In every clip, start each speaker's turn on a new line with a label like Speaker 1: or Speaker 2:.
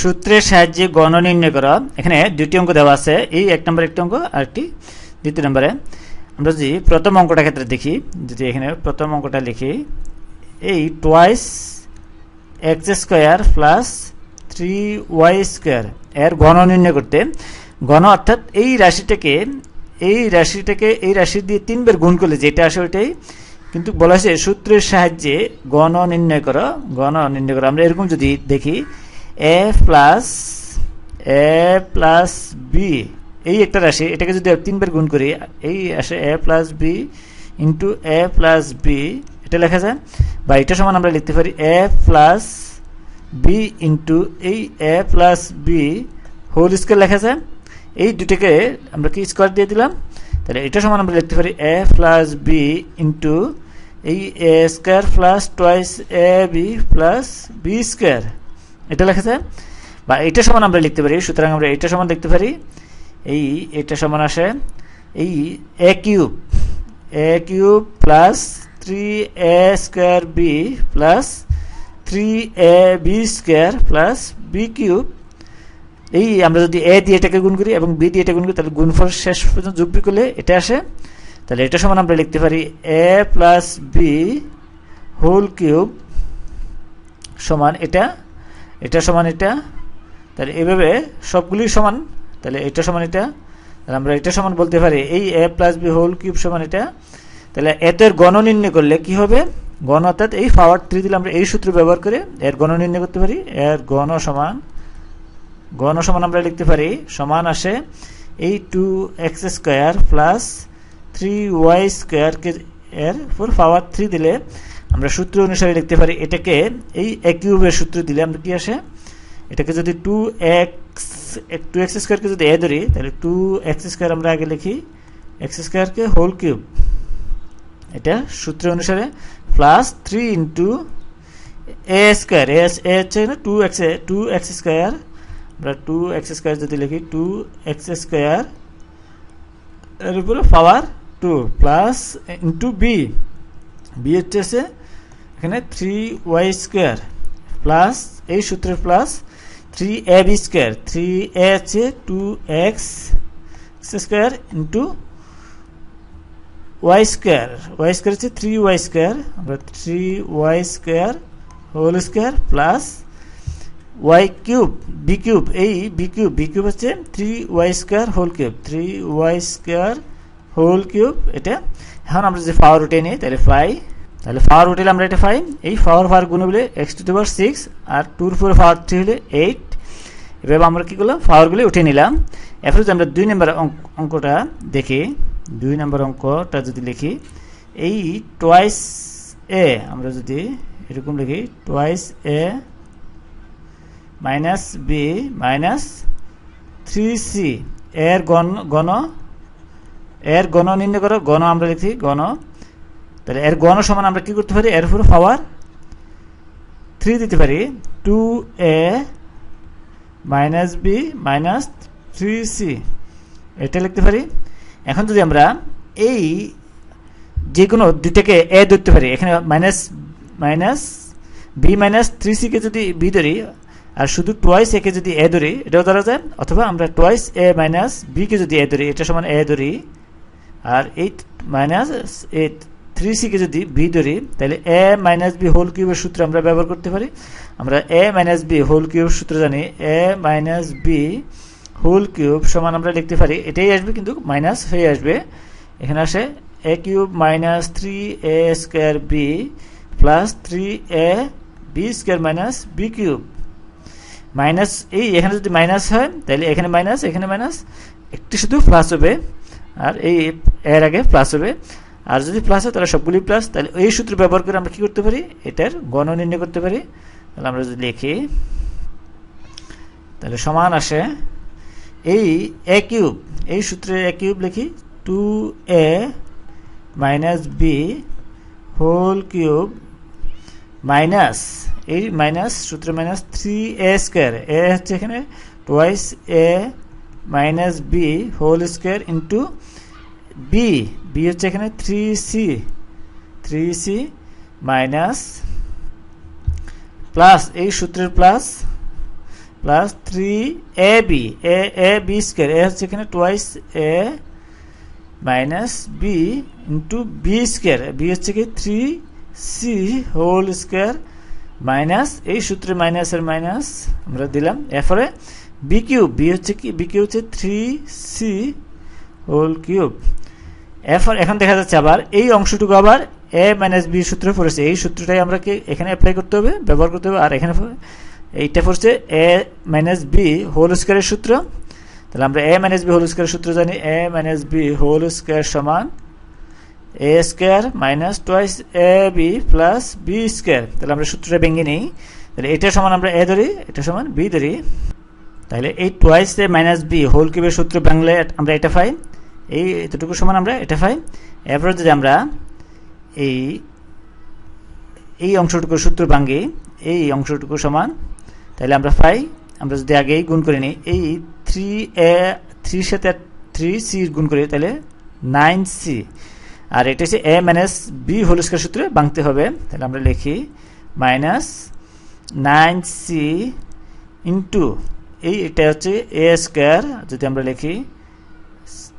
Speaker 1: সূত্রের সাহায্যে গণ নির্ণয় করা। এখানে দুটি অঙ্ক দেওয়া আছে। এই এক নম্বর একটি অঙ্ক আর একটি দ্বিতীয় নম্বরে। আমরা যদি প্রথম অঙ্কটা ক্ষেত্রে দেখি, যদি এখানে প্রথম অঙ্কটা লিখি, এই twice x square plus three y square এর গণ নির্ণয় করতে, গণ অর্থাৎ এই রাশিটাকে এই রাশিটাকে, এই রাশি দিয়ে তিনবার গুণ করলে যেটা আসে ওইটাই। কিন্তু বলা হয়েছে সূত্রের সাহায্যে গণ নির্ণয় করো, গণ নির্ণয় করো। আমরা এরকম যদি দেখি a plus a plus b এই একটা রাশি, এটাকে যদি তিনবার গুণ করি, এই আসে a plus b into a plus b এটা লেখা যায়, বা এটা সমান আমরা লিখতে পারি এ প্লাস বি ইন্টু এই a plus b whole square লেখা যায়। এই দুটোকে আমরা কি স্কোয়ার দিয়ে দিলাম? তাহলে এটা সমান আমরা লিখতে পারি এ প্লাস বি ইন্টু এই a square plus twice a b plus b square এটা লেখা যায় বা এটা সমান আমরা লিখতে পারি, সুতরাং আমরা এটা সমান লিখতে পারি। এই এটা সমান আসে, এই a cube a cube plus three a square b plus three a b square plus b cube এই আমরা যদি এ দিয়ে এটাকে গুণ করি এবং বি দিয়ে এটা গুণ করি, তাহলে গুণফল শেষ পর্যন্ত যোগ বি করলে এটা আসে। তাহলে এটা সমান আমরা লিখতে পারি a plus b whole cube সমান এটা এটা সমান এটা, তাহলে এভাবে সবগুলি সমান, তাহলে এটা সমান এটা, তাহলে আমরা এটা সমান বলতে পারি, এই a plus b whole cube সমান এটা, তাহলে এতের গণ নির্ণয় করলে কি হবে? গণ অর্থাৎ এই পাওয়ার থ্রি দিলে আমরা এই সূত্র ব্যবহার করে এর গণ নির্ণয় করতে পারি, এর গণ সমান গণ সমান আমরা লিখতে পারি, সমান আসে এই two x square plus three y স্কোয়ারকে এর ফোর পাওয়ার থ্রি দিলে আমরা সূত্র অনুসারে লিখতে পারি এটাকে, এই একিউবের সূত্র দিলে আমরা কি আসে? এটাকে যদি টু এক্স টু এক্স স্কোয়ারকে যদি এ ধরি, তাহলে টু এক্স স্কোয়ার আমরা আগে লিখি এক্স স্কোয়ারকে হোল কিউব এটা সূত্র অনুসারে plus three into a square S a হচ্ছে না two x two x square আমরা টু এক্স স্কোয়ার যদি লিখি টু এক্স স্কোয়ার এর উপরে power two plus into b b হচ্ছে এখানে থ্রি ওয়াই স্কোয়ার প্লাস এই সূত্রের plus three a b square three a হচ্ছে two x square into y square y square হচ্ছে থ্রি ওয়াই স্কোয়ার আমরা three y square whole square plus y cube b cube এই b cube b cube হচ্ছে three y square whole cube three y square whole cube এটা। এখন আমরা যদি পাওয়ার উঠে নিই, তাহলে ফাই তাহলে পাওয়ার উঠলে আমরা এটা পাই। এই পাওয়ার পাওয়ার গুণ হলে এক্স টু পাওয়ার সিক্স আর টুর ফোর পাওয়ার থ্রি হলে এইট এভাবে আমরা কী করলাম? পাওয়ারগুলি উঠে নিলাম। এরপরে যদি আমরা দুই নম্বর অঙ্কটা দেখি, দুই নম্বর অঙ্কটা যদি লিখি, এই টোয়াইস এ আমরা যদি এরকম লিখি twice a minus b minus three c এর গণ গণ এর গণ নির্ণয় করো, গণ আমরা লিখি, গণ তাহলে এর গণ সমান আমরা কি করতে পারি? এর উপর পাওয়ার থ্রি দিতে পারি। Two a minus b minus three c এটা লিখতে পারি। এখন যদি আমরা এই যে কোনো দুইটাকে এ ধরতে পারি, এখানে minus minus b minus three সিকে যদি বি ধরি, আর শুধু টোয়াইস একে যদি এ ধরি, এটাও ধরা যায়। অথবা আমরা টোয়াইস এ মাইনাস বিকে যদি এ ধরি, এটা সমান এ ধরি। আর এই মাইনাস এ থ্রি সিকে যদি বি ধরি, তাহলে এ মাইনাস বি হোল কিউবের সূত্র আমরা ব্যবহার করতে পারি। আমরা এ মাইনাস বি হোল কিউবের সূত্র জানি, a minus b whole cube সমান আমরা লিখতে পারি। এটাই আসবে কিন্তু মাইনাস হয়ে আসবে। এখানে আসে a cube minus three a square b plus three a b square minus b cube. Minus এই এখানে যদি মাইনাস হয়, তাহলে এখানে মাইনাস এখানে মাইনাস, একটি শুধু প্লাস হবে। আর এই এর আগে প্লাস হবে। আর যদি প্লাস হয়, তাহলে সবগুলি প্লাস তাহলে এই সূত্র ব্যবহার করে আমরা কী করতে পারি? এটার গণ নির্ণয় করতে পারি। তাহলে আমরা যদি লিখি, তাহলে সমান আসে এই এ কিউব। এই সূত্রে এ কিউব লিখি two a minus b whole cube minus এই মাইনাস সূত্র minus three a square a হচ্ছে এখানে twice a minus b whole square into b b হচ্ছে এখানে three c three c minus plus এই সূত্রের plus plus three a b a a b square a হচ্ছে এখানে twice a minus b into b square b হচ্ছে কি three c whole square minus এই সূত্রে মাইনাসের মাইনাস আমরা দিলাম, এরপরে বি কিউব বি হচ্ছে কি বি কিউব হচ্ছে থ্রি সি হোল কিউব এরপর এখন দেখা যাচ্ছে আবার এই অংশটুকু আবার এ মাইনাস বি সূত্রে পড়েছে। এই সূত্রটাই আমরা কি এখানে অ্যাপ্লাই করতে হবে? ব্যবহার করতে হবে। আর এখানে এইটা পড়ছে এ মাইনাস বি হোল স্কোয়ারের সূত্র। তাহলে আমরা এ মাইনাস বি হোল স্কোয়ারের সূত্র জানি। A minus b whole square সমান a square minus twice a b plus b square তাহলে আমরা সূত্রটা ভেঙে নিই। তাহলে এটা সমান আমরা এ ধরি, এটা সমান বি ধরি। তাহলে এই twice a minus b whole কিউবের সূত্র বাংলায় আমরা এটা পাই। এই এতটুকু সমান আমরা এটা পাই। এরপরে যদি আমরা এই এই অংশটুকুর সূত্র ভাঙ্গি এই অংশটুকু সমান, তাহলে আমরা পাই, আমরা যদি আগেই গুণ করে নিই, এই থ্রি এ থ্রির সাথে থ্রি সি গুণ করি, তাহলে নাইন সি আর এটা হচ্ছে a minus b whole square সূত্রে ভাঙতে হবে। তাহলে আমরা লিখি মাইনাস নাইন সি ইন্টু এই এটা হচ্ছে এ স্কোয়ার যদি আমরা লিখি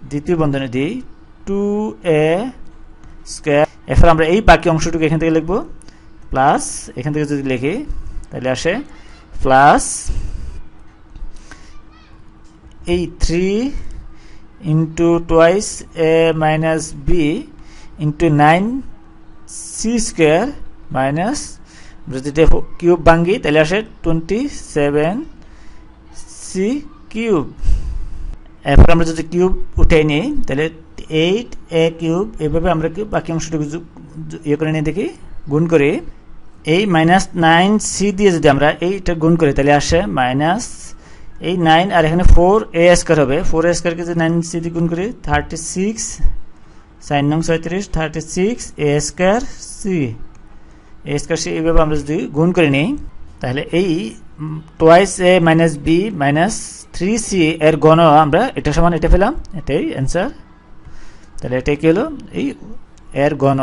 Speaker 1: দ্বিতীয় বন্ধনে দিই টু এ স্কোয়ার এরপর আমরা এই বাকি অংশটুকু এখান থেকে লিখব। প্লাস এখান থেকে যদি লিখি, তাহলে আসে প্লাস এই three into twice a minus b into nine c square minus যদি কিউব ভাঙ্গি তাহলে আসে টোয়েন্টি সেভেন সি কিউব এরপর আমরা যদি কিউব উঠে নিই, তাহলে এইট এ কিউব এইভাবে আমরা বাকি অংশটুকু ইয়ে করে নিয়ে দেখি, গুণ করি। এই মাইনাস নাইন সি দিয়ে যদি আমরা এইটা গুণ করি, তাহলে আসে মাইনাস এই নাইন আর এখানে ফোর এ স্কোয়ার হবে। ফোর এ স্কোয়ারকে যদি নাইন সি দিয়ে গুণ করি থার্টি সিক্স সাইন নং ছয়ত্রিশ thirty six a square c a square c এইভাবে আমরা যদি গুণ করে নিই তাহলে এই twice a minus b minus three c এর গণ আমরা এটা সমান এটা পেলাম, এটাই অ্যান্সার তাহলে এটাই কি হলো? এই এর গণ।